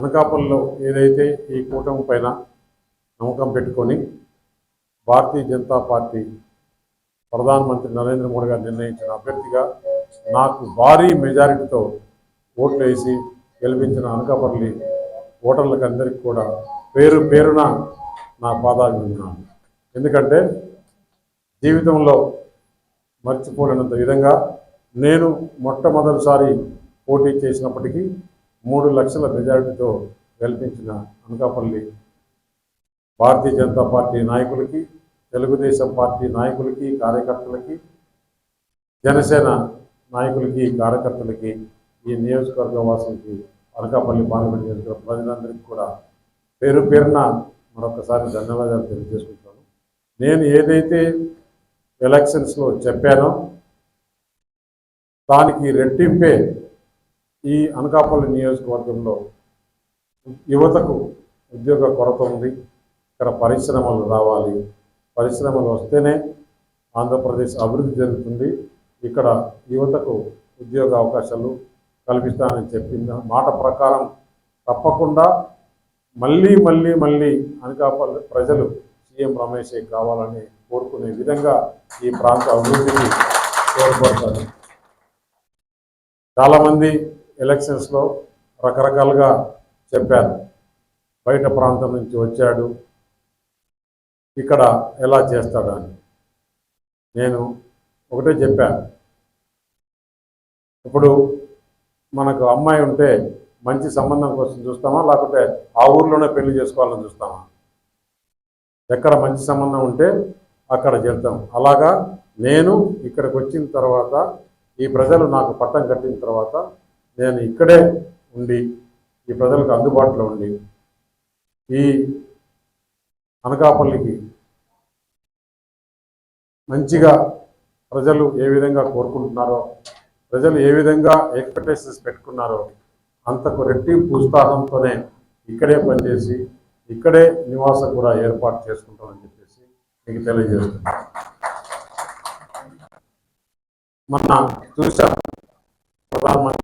అనకాపల్లిలో ఏదైతే ఈ కూటమి పైన నమ్మకం పెట్టుకొని భారతీయ జనతా పార్టీ ప్రధానమంత్రి నరేంద్ర మోడీ గారు నిర్ణయించిన అభ్యర్థిగా నాకు భారీ మెజారిటీతో ఓట్లు వేసి గెలిపించిన అనకాపల్లి ఓటర్లకు అందరికీ కూడా పేరు పేరున నా పాదాభివందనాలు. ఎందుకంటే జీవితంలో మర్చిపోలేనంత విధంగా నేను మొట్టమొదటిసారి పోటీ చేసినప్పటికీ మూడు లక్షల మెజారిటీతో గెలిపించిన అనకాపల్లి భారతీయ జనతా పార్టీ నాయకులకి తెలుగుదేశం పార్టీ నాయకులకి కార్యకర్తలకి జనసేన నాయకులకి కార్యకర్తలకి ఈ నియోజకవర్గ వాసులకి అనకాపల్లి పార్లమెంట్ నియోజకవర్గ ప్రజలందరికీ కూడా పేరు పేరున మరొకసారి ధన్యవాదాలు తెలియజేసుకుంటాను నేను ఏదైతే ఎలక్షన్స్లో చెప్పానో దానికి రెట్టింపే ఈ అనకాపల్లి నియోజకవర్గంలో యువతకు ఉద్యోగ కొరత ఉంది. ఇక్కడ పరిశ్రమలు రావాలి. పరిశ్రమలు వస్తేనే ఆంధ్రప్రదేశ్ అభివృద్ధి జరుగుతుంది. ఇక్కడ యువతకు ఉద్యోగ అవకాశాలు కల్పిస్తానని చెప్పింది మాట ప్రకారం తప్పకుండా మళ్ళీ మళ్ళీ మళ్ళీ అనకాపల్లి ప్రజలు సీఎం రమేష్ కావాలని కోరుకునే విధంగా ఈ ప్రాంత అభివృద్ధిని తోడ్పడతారు చాలామంది ఎలక్షన్స్లో రకరకాలుగా చెప్పారు. బయట ప్రాంతం నుంచి వచ్చాడు. ఇక్కడ ఎలా చేస్తాడు అని నేను ఒకటే చెప్పాను ఇప్పుడు మనకు అమ్మాయి ఉంటే మంచి సంబంధం కోసం చూస్తామా? లేకపోతే ఆ ఊర్లోనే పెళ్ళి చేసుకోవాలని చూస్తామా? ఎక్కడ మంచి సంబంధం ఉంటే అక్కడ చేద్దాం. అలాగా నేను ఇక్కడికి వచ్చిన తర్వాత ఈ ప్రజలు నాకు పట్టం కట్టిన తర్వాత నేను ఇక్కడే ఉండి ఈ ప్రజలకు అందుబాటులో ఉండి ఈ అనకాపల్లికి మంచిగా ప్రజలు ఏ విధంగా కోరుకుంటున్నారో ప్రజలు ఏ విధంగా ఎక్స్పెక్టేషన్స్ పెట్టుకున్నారో అంతకు రెట్టింపు ఉత్సాహంతోనే ఇక్కడే పనిచేసి ఇక్కడే నివాసం కూడా ఏర్పాటు చేసుకుంటామని చెప్పేసి మీకు తెలియజేస్తున్నాను. మొన్న చూశాం ప్రధానమంత్రి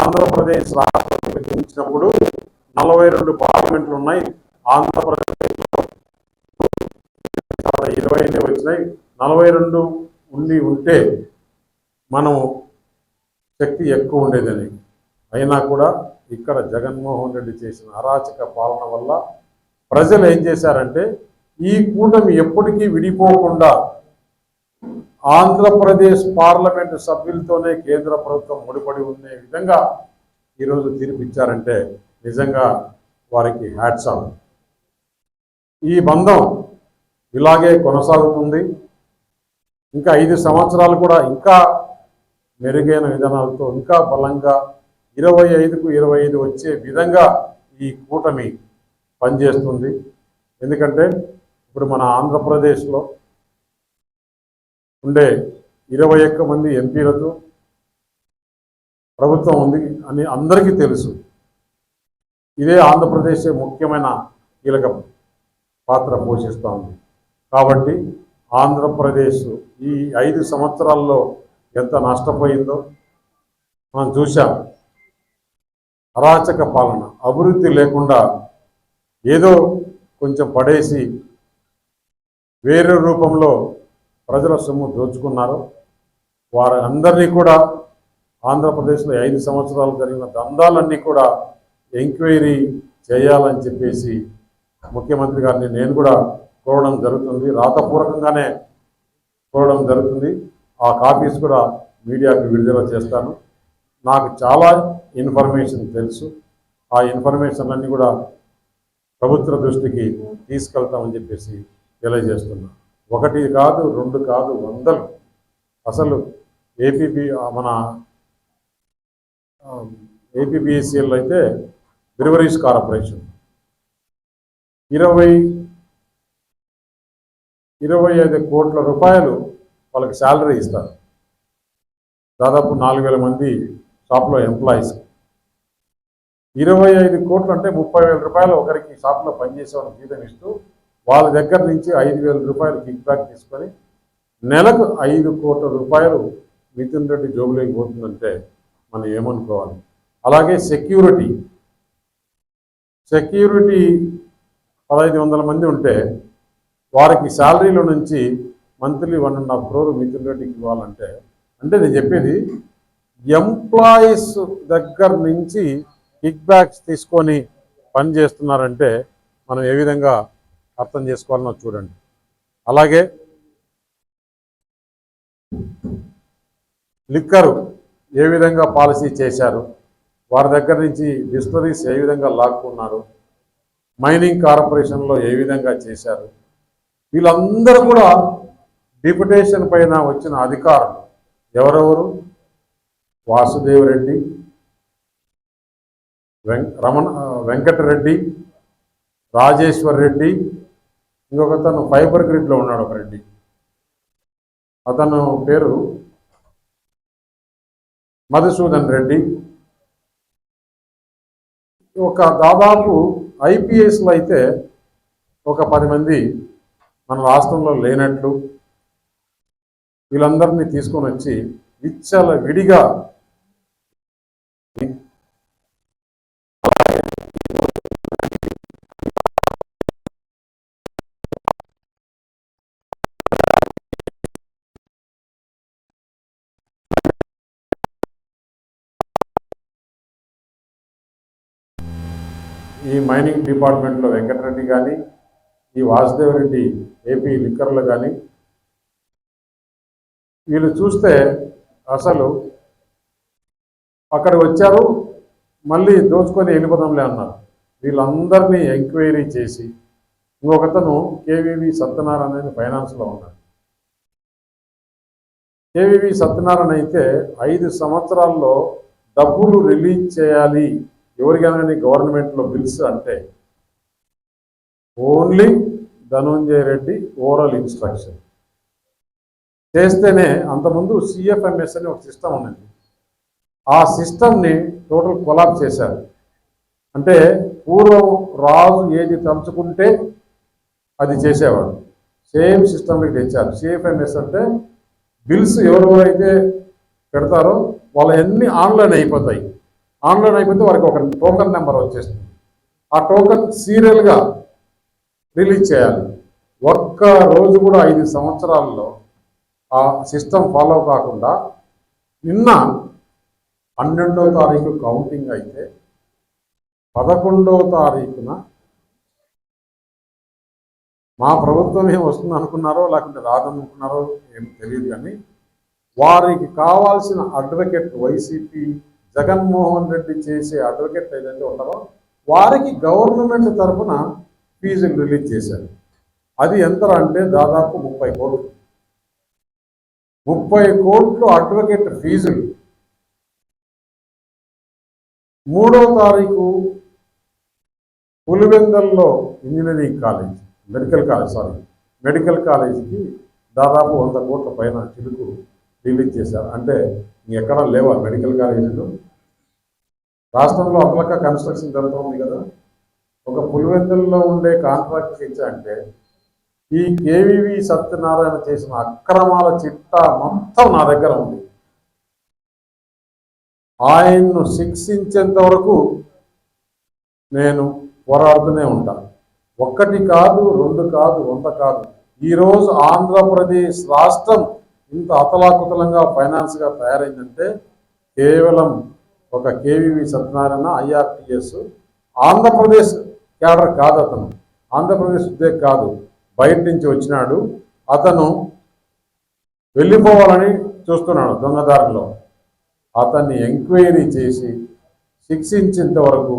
ఆంధ్రప్రదేశ్ రాష్ట్రం విభజించినప్పుడు నలభై రెండు పార్లమెంట్లు ఉన్నాయి. ఆంధ్రప్రదేశ్లో ఇరవై ఐదు వచ్చినాయి. నలభై రెండు ఉండి ఉంటే మనం శక్తి ఎక్కువ ఉండేదని. అయినా కూడా ఇక్కడ జగన్మోహన్ రెడ్డి చేసిన అరాచక పాలన వల్ల ప్రజలు ఏం చేశారంటే ఈ కూటమి ఎప్పటికీ విడిపోకుండా ఆంధ్రప్రదేశ్ పార్లమెంటు సభ్యులతోనే కేంద్ర ప్రభుత్వం ముడిపడి ఉండే విధంగా ఈరోజు తీర్పిచ్చారంటే నిజంగా వారికి హ్యాట్స్ ఆఫ్. ఈ బంధం ఇలాగే కొనసాగుతుంది. ఇంకా ఐదు సంవత్సరాలు కూడా ఇంకా మెరుగైన విధానాలతో ఇంకా బలంగా ఇరవై ఐదుకు ఇరవై ఐదు వచ్చే విధంగా ఈ కూటమి పనిచేస్తుంది. ఎందుకంటే ఇప్పుడు మన ఆంధ్రప్రదేశ్లో ఉండే ఇరవై ఒక్క మంది ఎంపీలతో ప్రభుత్వం ఉంది అని అందరికీ తెలుసు. ఇదే ఆంధ్రప్రదేశ్ ముఖ్యమైన కీలక పాత్ర పోషిస్తూ ఉంది. కాబట్టి ఆంధ్రప్రదేశ్ ఈ ఐదు సంవత్సరాల్లో ఎంత నష్టపోయిందో మనం చూసాం అరాచక పాలన అభివృద్ధి లేకుండా ఏదో కొంచెం పడేసి వేరే రూపంలో ప్రజల సొమ్ము దోచుకున్నారు. వారి అందరినీ కూడా ఆంధ్రప్రదేశ్లో ఐదు సంవత్సరాలు జరిగిన దందాలన్నీ కూడా ఎంక్వైరీ చేయాలని చెప్పేసి ముఖ్యమంత్రి గారిని నేను కూడా కోరడం జరుగుతుంది. రాతపూర్వకంగానే కోరడం జరుగుతుంది. ఆ కాపీస్ కూడా మీడియాకి విడుదల చేస్తాను. నాకు చాలా ఇన్ఫర్మేషన్ తెలుసు. ఆ ఇన్ఫర్మేషన్ అన్నీ కూడా ప్రభుత్వ దృష్టికి తీసుకెళ్తామని చెప్పేసి తెలియజేస్తున్నా. ఒకటి కాదు రెండు కాదు వందలు. అసలు ఏపీబీ మన ఏపీబీఎస్సీలో అయితే బ్రివరీస్ కార్పొరేషన్. ఇరవై ఇరవై ఐదు కోట్ల రూపాయలు వాళ్ళకి శాలరీ ఇస్తారు. దాదాపు నాలుగు వేల మంది షాప్లో ఎంప్లాయీస్. ఇరవై ఐదు కోట్లు అంటే ముప్పై వేల రూపాయలు ఒకరికి షాప్లో పనిచేసే వాళ్ళకి జీతం ఇస్తూ వాళ్ళ దగ్గర నుంచి ఐదు వేల రూపాయలు కిక్ బ్యాక్ తీసుకొని నెలకు ఐదు కోట్ల రూపాయలు నితిన్ రెడ్డి జోబులోకి పోతుందంటే మనం ఏమనుకోవాలి? అలాగే సెక్యూరిటీ సెక్యూరిటీ పదహైదు వందల మంది ఉంటే వారికి శాలరీలో నుంచి monthly one and half crore Mithun రెడ్డికి ఇవ్వాలంటే అంటే నేను చెప్పేది ఎంప్లాయీస్ దగ్గర నుంచి కిక్ బ్యాక్స్ తీసుకొని పని చేస్తున్నారంటే మనం ఏ విధంగా అర్థం చేసుకోవాలని చూడండి. అలాగే లిక్కరు ఏ విధంగా పాలసీ చేశారు వారి దగ్గర నుంచి డిస్టరీస్ ఏ విధంగా లాక్కున్నారు మైనింగ్ కార్పొరేషన్లో ఏ విధంగా చేశారు వీళ్ళందరూ కూడా డిప్యుటేషన్ పైన వచ్చిన అధికారులు ఎవరెవరు? వాసుదేవరెడ్డి వెం రమణ వెంకటరెడ్డి రాజేశ్వర్ రెడ్డి ఇంకొకతను ఫైబర్ గ్రిడ్లో ఉన్నాడు ఒక రెడ్డి. అతను పేరు మధుసూదన్ రెడ్డి. ఒక దాదాపు ఐపీఎస్లో అయితే ఒక పది మంది మన రాష్ట్రంలో లేనట్లు వీళ్ళందరినీ తీసుకొని వచ్చి విచ్చల విడిగా ఈ మైనింగ్ డిపార్ట్మెంట్లో వెంకటరెడ్డి కానీ ఈ వాసుదేవరెడ్డి ఏపీ లిక్కర్లు కానీ వీళ్ళు చూస్తే అసలు అక్కడ వచ్చారు మళ్ళీ దోచుకొని వెళ్ళిపోదాంలే అన్నారు. వీళ్ళందరినీ ఎంక్వైరీ చేసి ఇంకొకతను కేవీవి సత్యనారాయణ అని ఫైనాన్స్లో ఉన్నాడు. కేవీవి సత్యనారాయణ అయితే ఐదు సంవత్సరాల్లో డబ్బులు రిలీజ్ చేయాలి ఎవరికైనా గవర్నమెంట్లో బిల్స్ అంటే only Dhanunjaya Reddy overall instruction. చేస్తేనే అంతకుముందు సిఎఫ్ఎంఎస్ అని ఒక సిస్టమ్ ఉన్నది. ఆ సిస్టమ్ని టోటల్ కొలాబ్ చేశారు. అంటే పూర్వం రాజు ఏది తలుచుకుంటే అది చేసేవాడు. సేమ్ సిస్టమ్కి తెచ్చారు. సిఎఫ్ఎంఎస్ అంటే బిల్స్ ఎవరెవరైతే పెడతారో వాళ్ళ అన్ని ఆన్లైన్ అయిపోతాయి. ఆన్లైన్ అయిపోతే వారికి ఒక టోకన్ నెంబర్ వచ్చేస్తుంది. ఆ టోకన్ సీరియల్గా రిలీజ్ చేయాలి. ఒక్క రోజు కూడా ఐదు సంవత్సరాల్లో ఆ సిస్టమ్ ఫాలో కాకుండా నిన్న పన్నెండో తారీఖు కౌంటింగ్ అయితే పదకొండవ తారీఖున మా ప్రభుత్వం ఏం వస్తుంది అనుకున్నారో లేకుంటే రాదనుకున్నారో ఏం తెలియదు కానీ వారికి కావాల్సిన అడ్వకేట్ వైసీపీ జగన్మోహన్ రెడ్డి చేసే అడ్వకేట్ ఏదైతే ఉన్నారో వారికి గవర్నమెంట్ తరఫున ఫీజులు రిలీజ్ చేశారు. అది ఎంత అంటే దాదాపు ముప్పై కోట్లు. ముప్పై కోట్లు అడ్వకేట్ ఫీజులు మూడో తారీఖు పులివెందల్లో engineering college medical college sorry medical కాలేజీకి దాదాపు వంద కోట్ల పైన చిలుకు రిలీజ్ చేశారు. అంటే ఎక్కడ లేవా మెడికల్ కాలేజీలో రాష్ట్రంలో అమలక కన్స్ట్రక్షన్ జరుగుతుంది కదా. ఒక పులివెందుల్లో ఉండే కాంట్రాక్ట్ ఇచ్చా ఈ కేవీవి సత్యనారాయణ చేసిన అక్రమాల చిట్టా మొత్తం నా దగ్గర ఉంది. ఆయన్ను శిక్షించేంత వరకు నేను పోరాడుతూనే ఉంటాను ఒక్కటి కాదు రెండు కాదు వంద కాదు. ఈరోజు ఆంధ్రప్రదేశ్ రాష్ట్రం ఇంత అతలాకుతలంగా ఫైనాన్స్గా తయారైందంటే కేవలం ఒక KVV Satyanarayana IRTS Andhra Pradesh cadre కాదు అతను. ఆంధ్రప్రదేశ్ ఉద్యోగి కాదు. బయట నుంచి వచ్చినాడు. అతను వెళ్ళిపోవాలని చూస్తున్నాడు దొంగదారులో. అతన్ని ఎంక్వైరీ చేసి శిక్షించేంత వరకు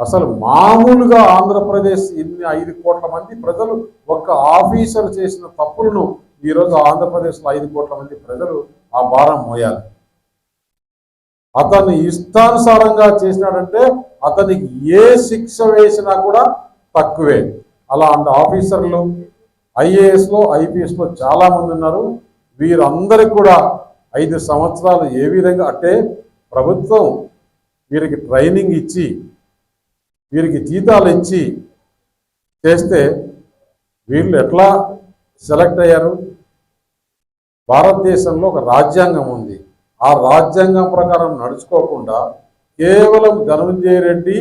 అసలు మామూలుగా ఆంధ్రప్రదేశ్ ఇన్ని ఐదు కోట్ల మంది ప్రజలు ఒక్క ఆఫీసర్ చేసిన తప్పులను ఈరోజు ఆంధ్రప్రదేశ్లో ఐదు కోట్ల మంది ప్రజలు ఆ భారం మోయాలి. అతన్ని ఇష్టానుసారంగా చేసినాడంటే అతనికి ఏ శిక్ష వేసినా కూడా తక్కువే. అలాంటి ఆఫీసర్లు ఐఏఎస్లో ఐపీఎస్లో చాలామంది ఉన్నారు. వీరందరికీ కూడా ఐదు సంవత్సరాలు ఏ విధంగా అంటే ప్రభుత్వం వీరికి ట్రైనింగ్ ఇచ్చి వీరికి జీతాలు ఇచ్చి చేస్తే వీళ్ళు ఎట్లా సెలెక్ట్ అయ్యారు? భారతదేశంలో ఒక రాజ్యాంగం ఉంది. ఆ రాజ్యాంగం ప్రకారం నడుచుకోకుండా కేవలం ధనంజయ రెడ్డి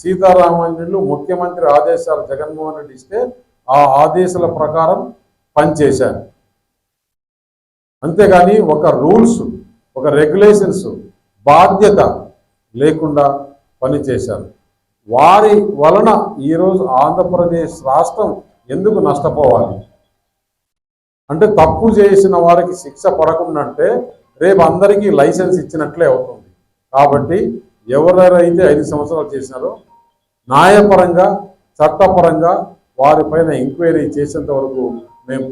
సీతారామన్యులు ముఖ్యమంత్రి ఆదేశాలు జగన్మోహన్ రెడ్డి ఇస్తే ఆ ఆదేశాల ప్రకారం పనిచేశారు. అంతేగాని ఒక రూల్స్ ఒక రెగ్యులేషన్స్ బాధ్యత లేకుండా పనిచేశారు. వారి వలన ఈరోజు ఆంధ్రప్రదేశ్ రాష్ట్రం ఎందుకు నష్టపోవాలి? అంటే తప్పు చేసిన వారికి శిక్ష పడకుండా అంటే రేపు అందరికీ లైసెన్స్ ఇచ్చినట్లే అవుతుంది. కాబట్టి ఎవరెవరైతే ఐదు సంవత్సరాలు చేసినారో న్యాయపరంగా చట్టపరంగా వారిపైన ఎంక్వైరీ చేసేంత వరకు మేము